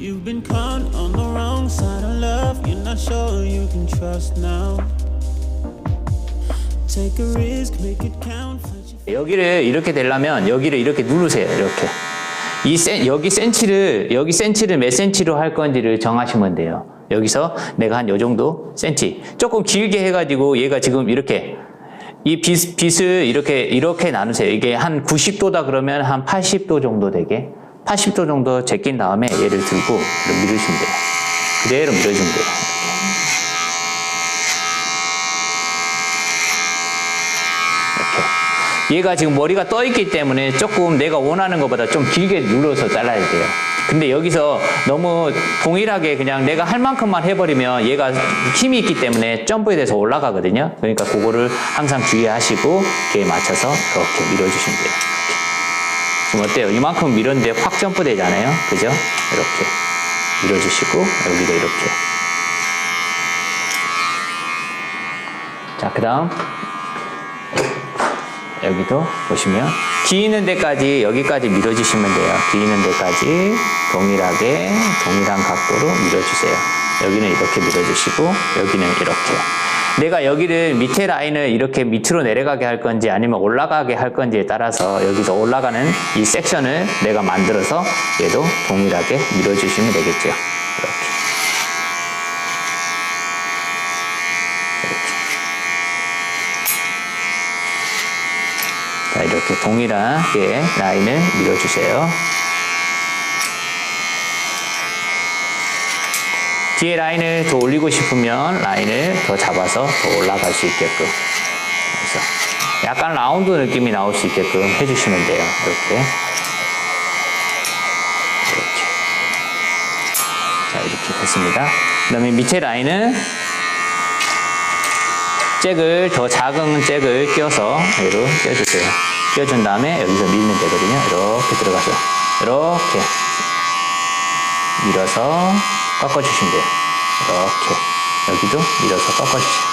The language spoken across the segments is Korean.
You've been caught on the wrong side of love. You're not sure you can trust now. Take a risk, make it count. 여기를 이렇게 되려면 여기를 이렇게 누르세요. 이렇게. 이 센, 여기 센치를 여기 센치를 몇 센치로 할 건지를 정하시면 돼요. 여기서 내가 한 요 정도 센치. 조금 길게 해가지고 얘가 지금 이렇게 이 빛, 빛을 이렇게 이렇게 나누세요. 이게 한 90도다 그러면 한 80도 정도 되게 80도 정도 제낀 다음에 얘를 들고 밀으시면 돼요. 그대로 밀어주면 돼요. 얘가 지금 머리가 떠 있기 때문에 조금 내가 원하는 것보다 좀 길게 눌러서 잘라야 돼요. 근데 여기서 너무 동일하게 그냥 내가 할 만큼만 해버리면 얘가 힘이 있기 때문에 점프에 대해서 올라가거든요. 그러니까 그거를 항상 주의하시고 걔에 맞춰서 이렇게 밀어주시면 돼요. 지금 어때요? 이만큼 밀었는데 확 점프 되잖아요. 그죠? 이렇게 밀어주시고 여기도 이렇게. 자, 그 다음 여기도 보시면 기이는 데까지 여기까지 밀어주시면 돼요. 기이는 데까지 동일하게 동일한 각도로 밀어주세요. 여기는 이렇게 밀어주시고 여기는 이렇게. 내가 여기를 밑에 라인을 이렇게 밑으로 내려가게 할 건지 아니면 올라가게 할 건지에 따라서 여기서 올라가는 이 섹션을 내가 만들어서 얘도 동일하게 밀어주시면 되겠죠. 이렇게. 자, 이렇게 동일하게 라인을 밀어주세요. 뒤에 라인을 더 올리고 싶으면 라인을 더 잡아서 더 올라갈 수 있게끔. 그래서 약간 라운드 느낌이 나올 수 있게끔 해주시면 돼요. 이렇게. 이렇게. 자, 이렇게 됐습니다. 그 다음에 밑에 라인은 잭을 더 작은 잭을 껴서 얘로 껴주세요. 껴준 다음에 여기서 밀면 되거든요. 이렇게 들어가서 이렇게 밀어서 꺾어주시면 돼요. 이렇게 여기도 밀어서 꺾어주세요.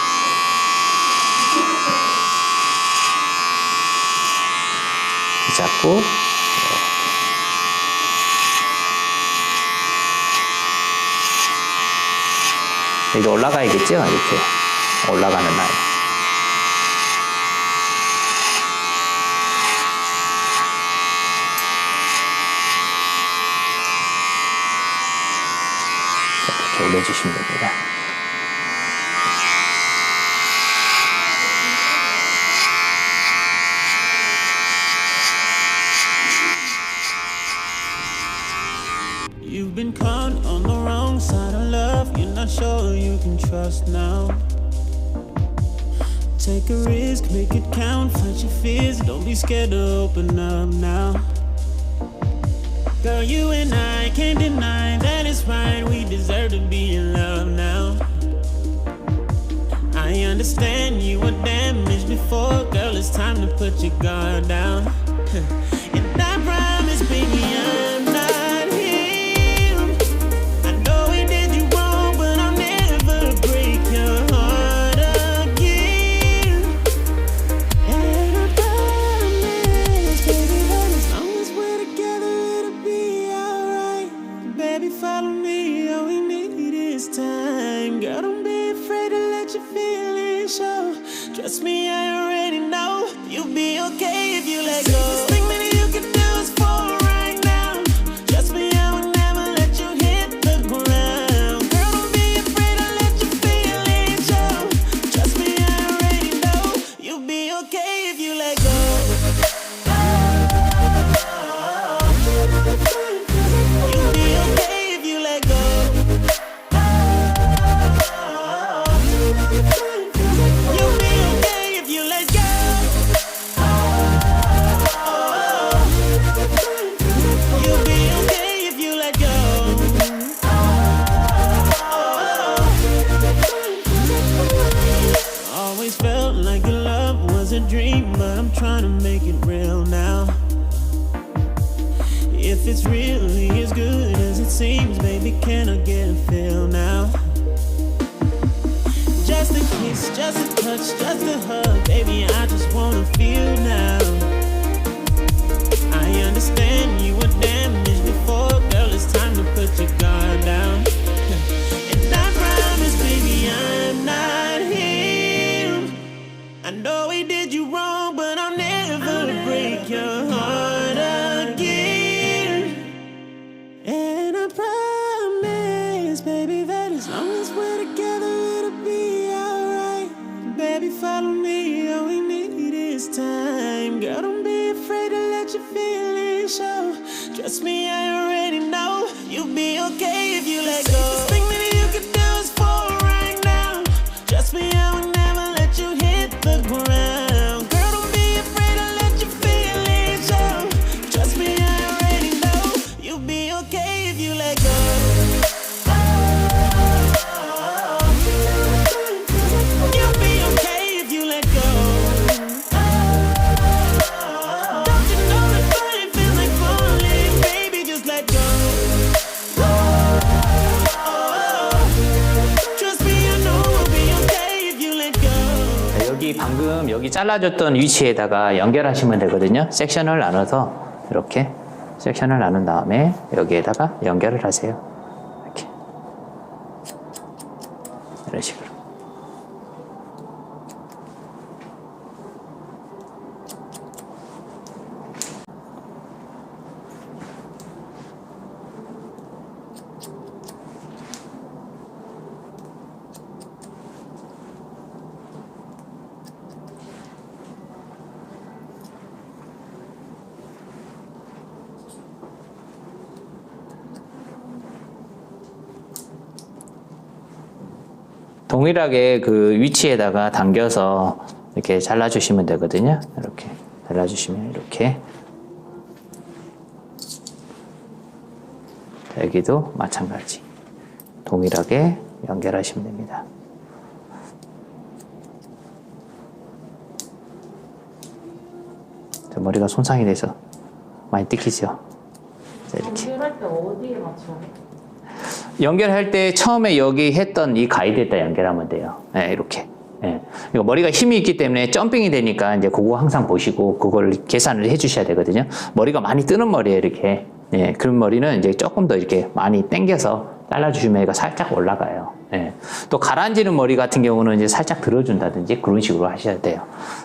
잡고 이제 올라가야겠죠? 이렇게 올라가는 라 올려주시면 됩니다. You've been caught on the wrong side of love. You're not sure you can trust now. Take a risk, make it count. Fight your fears. Don't be scared to open up now. Girl, you and I can't deny that right. We deserve to be in love now. I understand you were damaged before. Girl, it's time to put your guard down. gave you like seems, baby, can I get a feel now? Just a kiss, just a touch, just a hug, baby, I just wanna feel now. 방금 여기 잘라줬던 위치에다가 연결하시면 되거든요. 섹션을 나눠서 이렇게 섹션을 나눈 다음에 여기에다가 연결을 하세요. 동일하게 그 위치에다가 당겨서 이렇게 잘라주시면 되거든요. 이렇게 잘라주시면 이렇게 여기도 마찬가지 동일하게 연결하시면 됩니다. 저 머리가 손상이 돼서 많이 뜯기죠. 자, 이렇게. 연결할 때 어디에 맞춰? 연결할 때 처음에 여기 했던 이 가이드에다 연결하면 돼요. 네, 이렇게. 예. 이거 머리가 힘이 있기 때문에 점핑이 되니까 이제 그거 항상 보시고 그걸 계산을 해 주셔야 되거든요. 머리가 많이 뜨는 머리예요, 이렇게. 예, 그런 머리는 이제 조금 더 이렇게 많이 당겨서 잘라주시면 얘가 살짝 올라가요. 예. 또 가라앉는 머리 같은 경우는 이제 살짝 들어준다든지 그런 식으로 하셔야 돼요.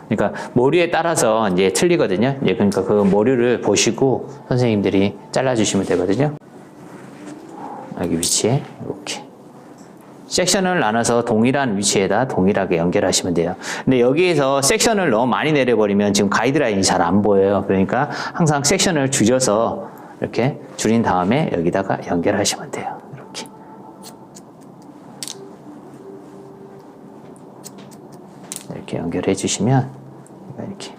그러니까 머리에 따라서 이제 틀리거든요. 이제 그러니까 그 머리를 보시고 선생님들이 잘라주시면 되거든요. 여기 위치에 이렇게 섹션을 나눠서 동일한 위치에다 동일하게 연결하시면 돼요. 근데 여기에서 섹션을 너무 많이 내려버리면 지금 가이드라인이 잘 안 보여요. 그러니까 항상 섹션을 줄여서 이렇게 줄인 다음에 여기다가 연결하시면 돼요. 이렇게. 이렇게 연결해 주시면 이렇게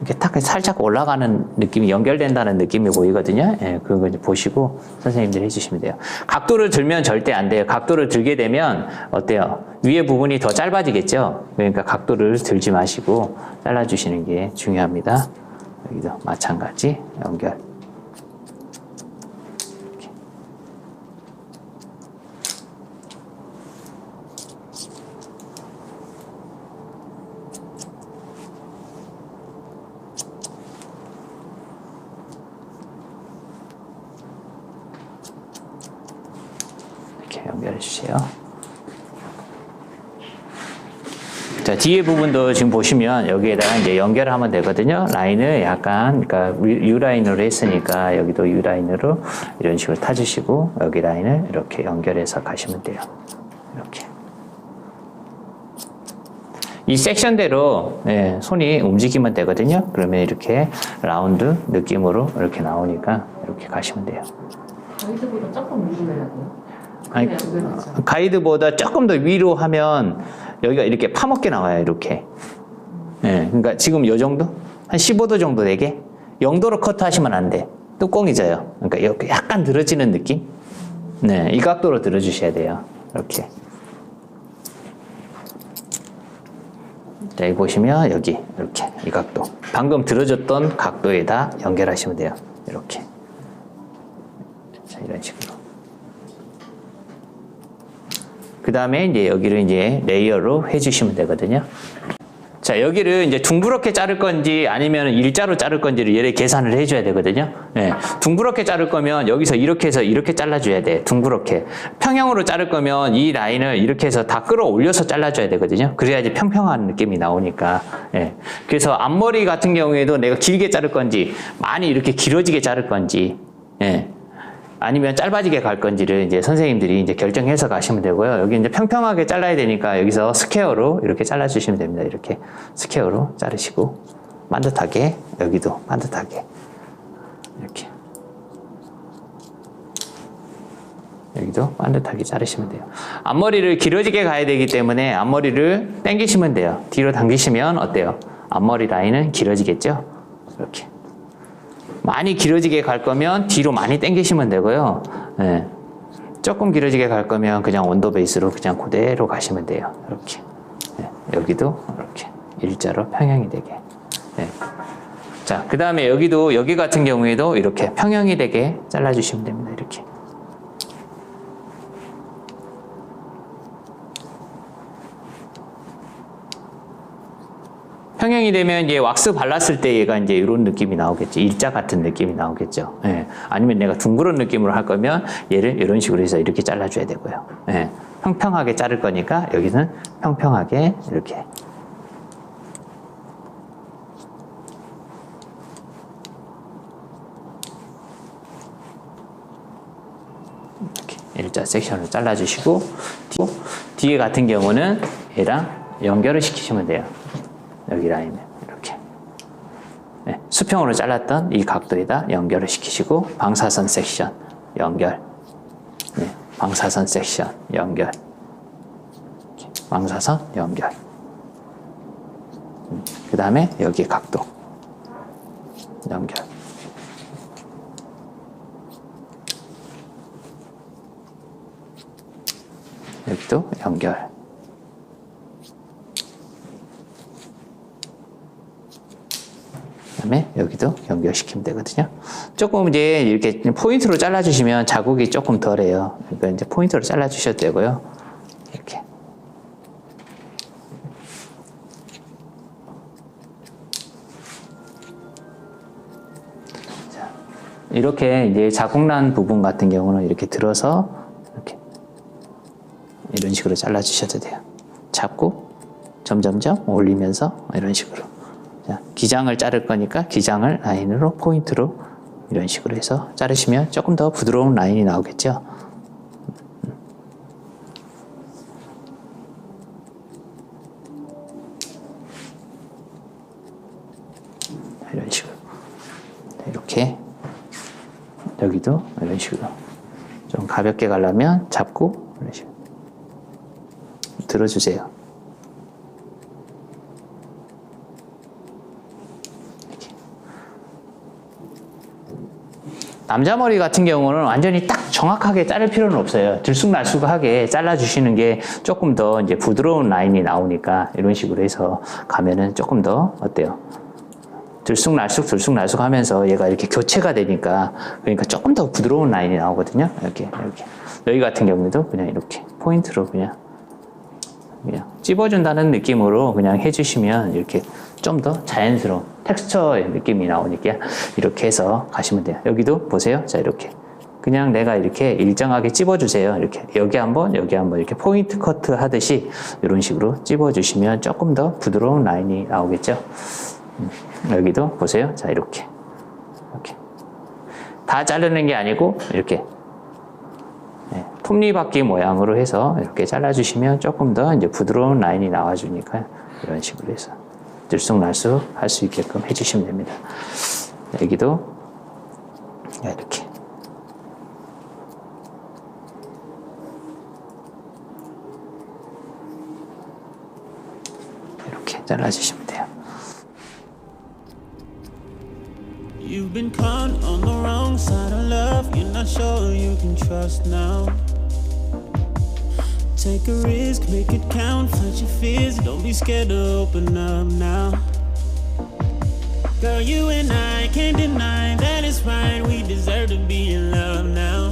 이렇게 탁 살짝 올라가는 느낌이 연결된다는 느낌이 보이거든요. 예, 그거 이제 보시고 선생님들이 해주시면 돼요. 각도를 들면 절대 안 돼요. 각도를 들게 되면 어때요? 위에 부분이 더 짧아지겠죠? 그러니까 각도를 들지 마시고 잘라주시는 게 중요합니다. 여기도 마찬가지 연결. 이렇게 연결해 주세요. 자, 뒤에 부분도 지금 보시면 여기에다가 이제 연결하면 되거든요. 라인을 약간, 그러니까 U 라인으로 했으니까 여기도 U 라인으로 이런 식으로 타주시고 여기 라인을 이렇게 연결해서 가시면 돼요. 이렇게. 이 섹션대로 예, 손이 움직이면 되거든요. 그러면 이렇게 라운드 느낌으로 이렇게 나오니까 이렇게 가시면 돼요. 가이드보다 조금 해야 돼요? 아니, 그냥 연결되죠. 가이드보다 조금 더 위로 하면 여기가 이렇게 파먹게 나와요, 이렇게. 예, 그러니까 지금 요 정도? 한 15도 정도 되게? 0도로 커트하시면 안 돼. 뚜껑이 져요. 그러니까 이렇게 약간 들어지는 느낌? 네, 이 각도로 들어주셔야 돼요. 이렇게. 자, 여기 보시면 여기, 이렇게, 이 각도. 방금 들어줬던 각도에다 연결하시면 돼요. 이렇게. 자, 이런 식으로. 그 다음에 이제 여기를 이제 레이어로 해주시면 되거든요. 자, 여기를 이제 둥그렇게 자를 건지 아니면 일자로 자를 건지를 얘를 계산을 해줘야 되거든요. 예. 둥그렇게 자를 거면 여기서 이렇게 해서 이렇게 잘라줘야 돼. 둥그렇게. 평형으로 자를 거면 이 라인을 이렇게 해서 다 끌어올려서 잘라줘야 되거든요. 그래야지 평평한 느낌이 나오니까. 예. 그래서 앞머리 같은 경우에도 내가 길게 자를 건지 많이 이렇게 길어지게 자를 건지. 예. 아니면 짧아지게 갈 건지를 이제 선생님들이 이제 결정해서 가시면 되고요. 여기 이제 평평하게 잘라야 되니까 여기서 스퀘어로 이렇게 잘라주시면 됩니다. 이렇게 스퀘어로 자르시고 반듯하게 여기도 반듯하게 이렇게 여기도 반듯하게 자르시면 돼요. 앞머리를 길어지게 가야 되기 때문에 앞머리를 당기시면 돼요. 뒤로 당기시면 어때요? 앞머리 라인은 길어지겠죠? 이렇게. 많이 길어지게 갈 거면 뒤로 많이 당기시면 되고요. 예. 조금 길어지게 갈 거면 그냥 온도 베이스로 그냥 그대로 가시면 돼요. 이렇게. 예. 여기도 이렇게 일자로 평행이 되게. 예. 자, 그 다음에 여기도, 여기 같은 경우에도 이렇게 평형이 되게 잘라주시면 됩니다. 이렇게. 평형이 되면 이제 왁스 발랐을 때 얘가 이제 이런 느낌이 나오겠죠. 일자 같은 느낌이 나오겠죠. 예. 아니면 내가 둥그런 느낌으로 할 거면 얘를 이런 식으로 해서 이렇게 잘라줘야 되고요. 예. 평평하게 자를 거니까 여기는 평평하게 이렇게 이렇게 일자 섹션을 잘라주시고 뒤- 뒤에 같은 경우는 얘랑 연결을 시키시면 돼요. 여기 라인을 이렇게. 네, 수평으로 잘랐던 이 각도에다 연결을 시키시고 방사선 섹션 연결. 네, 방사선 섹션 연결. 방사선 연결. 그 다음에 여기 각도 연결. 여기도 연결. 다음에 여기도 연결시키면 되거든요. 조금 이제 이렇게 포인트로 잘라주시면 자국이 조금 덜해요. 그러니까 이제 포인트로 잘라주셔도 되고요. 이렇게. 자, 이렇게 이제 자국난 부분 같은 경우는 이렇게 들어서 이렇게 이런 식으로 잘라주셔도 돼요. 잡고 점점점 올리면서 이런 식으로. 자, 기장을 자를 거니까 기장을 라인으로 포인트로 이런 식으로 해서 자르시면 조금 더 부드러운 라인이 나오겠죠. 이런 식으로 이렇게 여기도 이런 식으로 좀 가볍게 가려면 잡고 이런 식으로 들어주세요. 이렇게. 남자 머리 같은 경우는 완전히 딱 정확하게 자를 필요는 없어요. 들쑥날쑥하게 잘라주시는 게 조금 더 이제 부드러운 라인이 나오니까 이런 식으로 해서 가면은 조금 더 어때요? 들쑥날쑥 들쑥날쑥 하면서 얘가 이렇게 교체가 되니까 그러니까 조금 더 부드러운 라인이 나오거든요. 이렇게 이렇게 여기 같은 경우에도 그냥 이렇게 포인트로 그냥 그냥 찝어준다는 느낌으로 그냥 해주시면 이렇게 좀 더 자연스러운 텍스처의 느낌이 나오니까 이렇게 해서 가시면 돼요. 여기도 보세요. 자 이렇게 그냥 내가 이렇게 일정하게 찝어주세요. 이렇게 여기 한번 여기 한번 이렇게 포인트 커트 하듯이 이런 식으로 찝어주시면 조금 더 부드러운 라인이 나오겠죠. 음, 여기도 보세요. 자 이렇게 이렇게 다 자르는 게 아니고 이렇게 네, 톱니바퀴 모양으로 해서 이렇게 잘라주시면 조금 더 이제 부드러운 라인이 나와주니까 이런 식으로 해서 들쑥날쑥 할 수 있게끔 해주시면 됩니다. 여기도 이렇게 이렇게 잘라주시면 돼요. You've been caught on the wrong side of love. You're not sure you can trust now. Take a risk, make it count. Fight your fears, don't be scared to open up now. Girl, you and I can't deny that it's right. We deserve to be in love now.